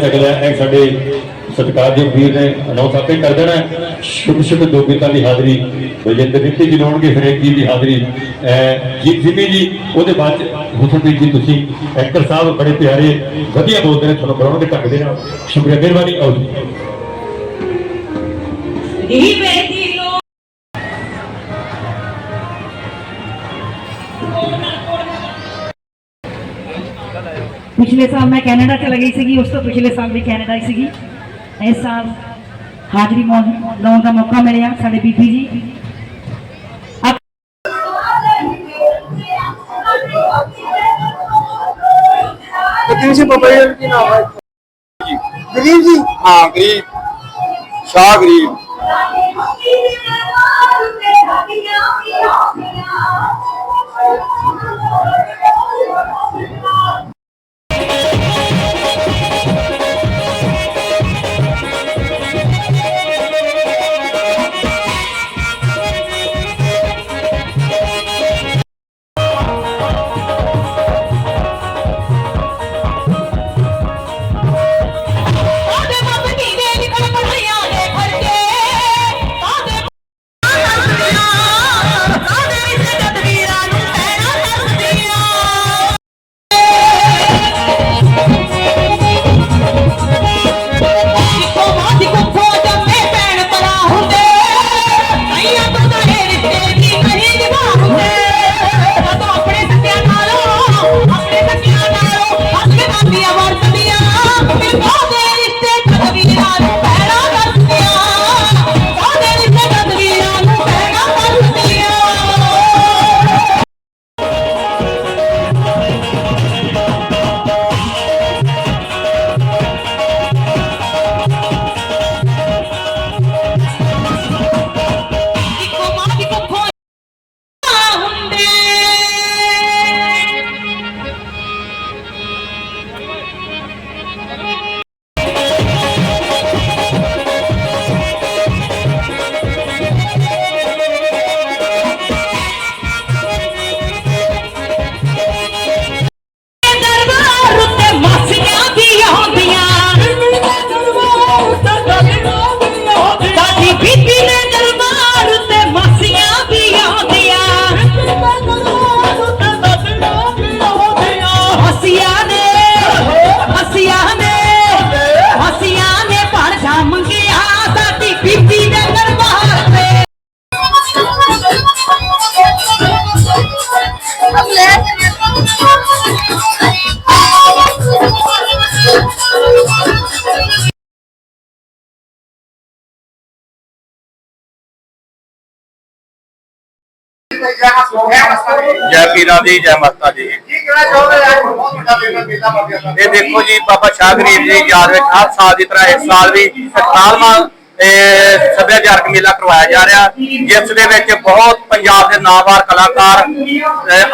ਬਾਅਦ 'ਚ ਸਾਡੇ ਸਤਿਕਾਰਯੋਗ ਵੀਰ ਨੇ ਅਨਾਉਂਸ ਆਪੇ ਕਰ ਦੇਣਾ ਸ਼ੁਭ ਸ਼ੁਭ ਦੋ ਦੀ ਹਾਜ਼ਰੀ, ਬਲਜਿੰਦਰ ਰਿੱਤੀ ਜੀ ਲਾਉਣਗੇ, ਫਿਰ ਇੱਕ ਦੀ ਹਾਜ਼ਰੀ। ਅਹ ਜੀਤ ਸਿੰਘੀ ਜੀ, ਉਹਦੇ ਬਾਅਦ ਹੁਸਨਪ੍ਰੀਤ ਜੀ, ਤੁਸੀਂ ਐਂਕਰ ਸਾਹਿਬ ਬੜੇ ਪਿਆਰੇ, ਵਧੀਆ ਬੋਲਦੇ ਨੇ, ਤੁਹਾਨੂੰ ਕਰਾਉਣਗੇ ਢੱਕ ਦੇ ਨਾਲ। ਸ਼ੁਕਰੀਆ, ਮਿਹਰਬਾਨੀ, ਆਓ ਜੀ। ਹੀ ਬੇਦੀ ਲੋ ਪਿਛਲੇ ਸਾਲ ਮੈਂ ਕੈਨੇਡਾ ਚਲੇ ਗਈ ਸੀਗੀ ਉਸ ਤੋਂ ਪਿਛਲੇ ਸਾਲ ਵੀ ਕੈਨੇਡਾ ਹੀ ਸੀਗੀ ਇਸ ਸਾਲ ਹਾਜ਼ਰੀ ਮੌ- ਲਾਉਣ ਦਾ ਮੌਕਾ ਮਿਲਿਆ ਸਾਡੇ ਬੀਬੀ ਜੀ ਆਪ- ਕਿੰਨੀ ਸੀ ਬਾਬਾ ਜੀ ਜੈ ਪੀਰਾਂ ਦੀ, ਜੈ ਮਾਤਾ ਦੀ। ਇਹ ਦੇਖੋ ਜੀ, ਬਾਬਾ ਸ਼ਾਹ ਗਰੀਬ ਜੀ ਯਾਦ ਵਿੱਚ ਹਰ ਸਾਲ ਦੀ ਤਰ੍ਹਾਂ ਇਸ ਸਾਲ ਵੀ 47ਵਾਂ ਸੱਭਿਆਚਾਰਕ ਮੇਲਾ ਕਰਵਾਇਆ ਜਾ ਰਿਹਾ। ਜਿਸ ਦੇ ਵਿੱਚ ਬਹੁਤ ਪੰਜਾਬ ਦੇ ਨਾਮਵਰ ਕਲਾਕਾਰ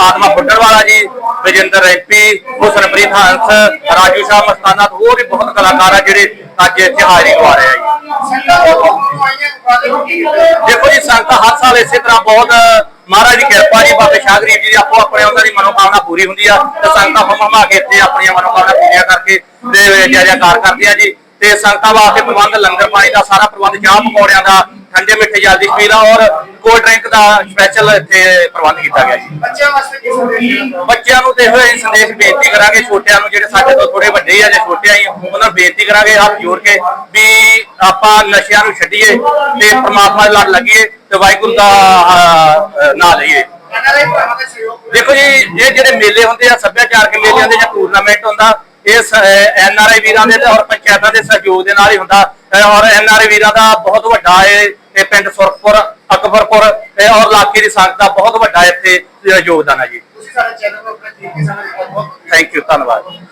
ਆਤਮਾ ਫੁੱਟਰਵਾਲਾ ਜੀ, ਵਿਜੇਂਦਰ ਰੈਪੀ, ਹੁਸਨਪ੍ਰੀਤ ਹੰਸ, ਰਾਜੂ ਸ਼ਾਹ ਮਸਤਾਨਾ ਹੋਰ ਵੀ ਬਹੁਤ ਕਲਾਕਾਰ ਆ ਜਿਹੜੇ ਅੱਜ ਇੱਥੇ ਹਾਜ਼ਰੀ ਗਵਾ ਰਹੇ ਆ ਜੀ। ਦੇਖੋ ਜੀ, ਸੰਗਤਾਂ ਹਰ ਸਾਲ ਇਸੇ ਤਰ੍ਹਾਂ ਬਹੁਤ ਮਹਾਰਾਜ ਦੀ ਕਿਰਪਾ ਜੀ ਬਾਬੇ ਸ਼ਾਹ ਗਰੀਬ ਜੀ ਦੀ ਆਪੋ ਆਪਣੇ ਉਹਨਾਂ ਦੀ ਮਨੋਕਾਮਨਾ ਪੂਰੀ ਹੁੰਦੀ ਆ ਤੇ ਸੰਗਤਾਂ ਹਮ ਹਮਾ ਕੇ ਇੱਥੇ ਆਪਣੀਆਂ ਮਨੋਕਾਮਨਾ ਪੂਰੀਆਂ ਕਰਕੇ ਤੇ ਜੈ ਜੈਕਾਰ ਕਰਦੀਆਂ ਜੀ। ਤੇ ਸੰਗਤਾਂ ਵਾਸਤੇ ਪ੍ਰਬੰਧ ਲੰਗਰ ਪਾਣੀ ਦਾ ਸਾਰਾ ਪ੍ਰਬੰਧ ਚਾਹ ਪਕੌੜਿਆਂ ਦਾ ਠੰਡੇ ਮਿੱਠੇ ਜਲਦੀ ਪੀਲਾ ਔਰ ਕੋਲਡ ਡਰਿੰਕ ਦਾ ਸਪੈਸ਼ਲ ਇੱਥੇ ਪ੍ਰਬੰਧ ਕੀਤਾ ਗਿਆ ਜੀ। ਬੱਚਿਆਂ ਨੂੰ ਤੇ ਹੋਏ ਸੰਦੇਸ਼ ਬੇਨਤੀ ਕਰਾਂਗੇ ਛੋਟਿਆਂ ਨੂੰ ਜਿਹੜੇ ਸਾਡੇ ਤੋਂ ਥੋੜੇ ਵੱਡੇ ਆ ਜਾਂ ਛੋਟੇ ਆ ਜੀ, ਉਹਨਾਂ ਨੂੰ ਬੇਨਤੀ ਕਰਾਂਗੇ ਹੱਥ ਜੋੜ ਕੇ ਵੀ ਆਪਾਂ ਨਸ਼ਿਆਂ ਨੂੰ ਛੱਡੀਏ ਤੇ ਪ੍ਰਮਾਤਮਾ ਦੇ ਲੜ ਲੱਗੀਏ। ਤੇ ਵਾਹਿਗੁਰੂ ਦਾ ਨਾਂ ਲਈਏ। ਦੇਖੋ ਜੀ ਇਹ ਜਿਹੜੇ ਮੇਲੇ ਹੁੰਦੇ ਆ ਸੱਭਿਆਚਾਰਕ ਮੇਲੇ ਹੁੰਦੇ ਜਾਂ ਟੂਰਨਾਮੈਂਟ ਹੁੰਦਾ ਇਹ ਐਨ ਆਰ ਆਈ ਵੀਰਾਂ ਦੇ ਤੇ ਔਰ ਪੰਚਾਇਤਾਂ ਦੇ ਸਹਿਯੋਗ ਦੇ ਨਾਲ ਹੀ ਹੁੰਦਾ। ਔਰ ਐਨ ਆਰ ਆਈ ਵੀਰਾਂ ਦਾ ਬਹੁਤ ਵੱਡਾ ਇਹ ਇਹ ਪਿੰਡ ਸੁਰਖਪੁਰ ਅਕਬਰਪੁਰ ਤੇ ਔਰ ਇਲਾਕੇ ਦੀ ਸੰਗਤ ਦਾ ਬਹੁਤ ਵੱਡਾ ਇੱਥੇ ਯੋਗਦਾਨ ਹੈ ਜੀ। ਥੈਂਕ ਯੂ ਧੰਨਵਾਦ।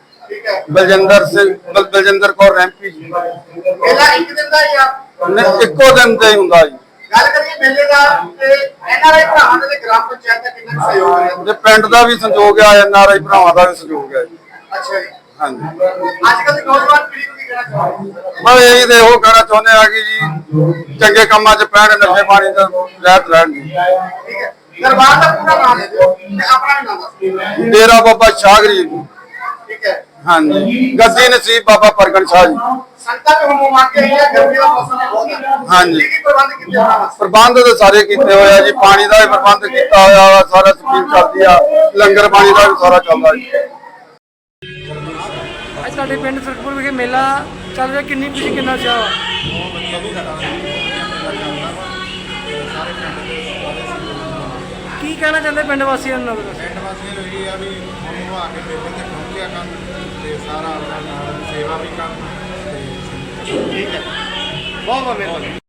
ਬਲਜਿੰਦਰ ਸਿੰਘ ਬਲ- ਬਲਜਿੰਦਰ ਕੌਰ ਰੈਂਪੀ ਜੀ। ਨਹੀਂ, ਇੱਕੋ ਦਿਨ ਤੇ ਹੀ ਹੁੰਦਾ ਜੀ। ਗੱਲ ਕਰੀਏ ਮੇਲੇ ਦਾ ਤੇ ਐਨਆਰਆਈ ਭਰਾਵਾਂ ਦੇ ਤੇ ਗ੍ਰਾਮ ਪੰਚਾਇਤ ਦਾ ਕਿੰਨਾ ਕੁ ਸਹਿਯੋਗ ਹੈ ਤੇ ਪਿੰਡ ਦਾ ਵੀ ਸੰਯੋਗ ਆ ਐਨਆਰਆਈ ਭਰਾਵਾਂ ਦਾ ਵੀ ਸੰਯੋਗ ਹੈ ਜੀ। ਅੱਛਾ ਜੀ। ਹਾਂਜੀ। ਅੱਜ ਕੱਲ੍ਹ ਦੀ ਨੌਜਵਾਨ ਪੀੜ੍ਹੀ ਨੂੰ ਕੀ ਕਹਿਣਾ ਚਾਹੋਗੇ? ਮੈਂ ਇਹੀ ਤੇ ਇਹੋ ਕਹਿਣਾ ਚਾਹੁੰਦੇ ਆ ਕਿ ਜੀ ਚੰਗੇ ਕੰਮਾਂ 'ਚ ਪੈਣ ਨਸ਼ੇ ਪਾਣੀ ਦਾ ਰਹਿਤ ਰਹਿਣ ਜੀ। ਠੀਕ ਹੈ। ਦਰਬਾਰ ਦਾ ਪੂਰਾ ਨਾਮ ਦੇ ਦਿਓ ਤੇ ਆਪਣਾ ਵੀ ਨਾਮ ਦੱਸ। ਦਿਓ ਡੇਰਾ ਬਾਬਾ ਸ਼ਾਹ ਗਰੀਬ ਜੀ। ਹੈ ਹਾਂਜੀ। ਗੱਦੀ ਨਸੀਬ ਬਾਬਾ ਪ੍ਰਗਟ ਸ਼ਾਹ ਜੀ। ਸੰਗਤਾਂ ਵੀ ਹੁਣ ਮੰਗ ਕੇ ਆਈਆਂ ਗਰਮੀ ਦਾ ਮੌਸਮ ਹੈ ਬਹੁਤ ਹਾਂਜੀ। ਕੀ ਕੀ ਪ੍ਰਬੰਧ ਕੀਤੇ ਵਾਸਤੇ ਪ੍ਰਬੰਧ ਤਾਂ ਸਾਰੇ ਕੀਤੇ ਹੋਏ ਆ ਜੀ ਪਾਣੀ ਦਾ ਵੀ ਪ੍ਰਬੰਧ ਕੀਤਾ ਹੋਇਆ ਵਾ ਸਾਰਾ ਸਕੀਮ ਚੱਲਦੀ ਆ ਲੰਗਰ ਪਾਣੀ ਦਾ ਵੀ ਸਾਰਾ ਚੱਲਦਾ ਜੀ। ਅੱਜ ਸਾਡੇ ਪਿੰਡ ਫਿਰਕਪੁਰ ਵਿਖੇ ਮੇਲਾ ਚੱਲ ਰਿਹਾ ਕਿੰਨੀ ਖੁਸ਼ੀ ਕਿੰਨਾ ਚਾਹ ਵਾ? ਕੀ ਕਹਿਣਾ ਚਾਹੁੰਦੇ ਪਿੰਡ ਵਾਸੀਆਂ ਨੂੰ? ਨਗਰ ਪਿੰਡ ਵਾਸੀਆਂ ਨੂੰ ਇਹ ਆ ਵੀ ਉਹਨੂੰ ਆ ਕੇ ਮੇਲੇ ਤੇ ਪਹੁੰਚਿਆ ਕਰਨ ਤੇ ਸਾਰਾ ਆਪਣਾ ਨਾਲ ਸੇਵਾ ਵੀ ਕਰਨ ਤੇ ਠੀਕ ਹੈ। ਬਹੁਤ ਬਹੁਤ ਮਿਹਰਬਾਨੀ।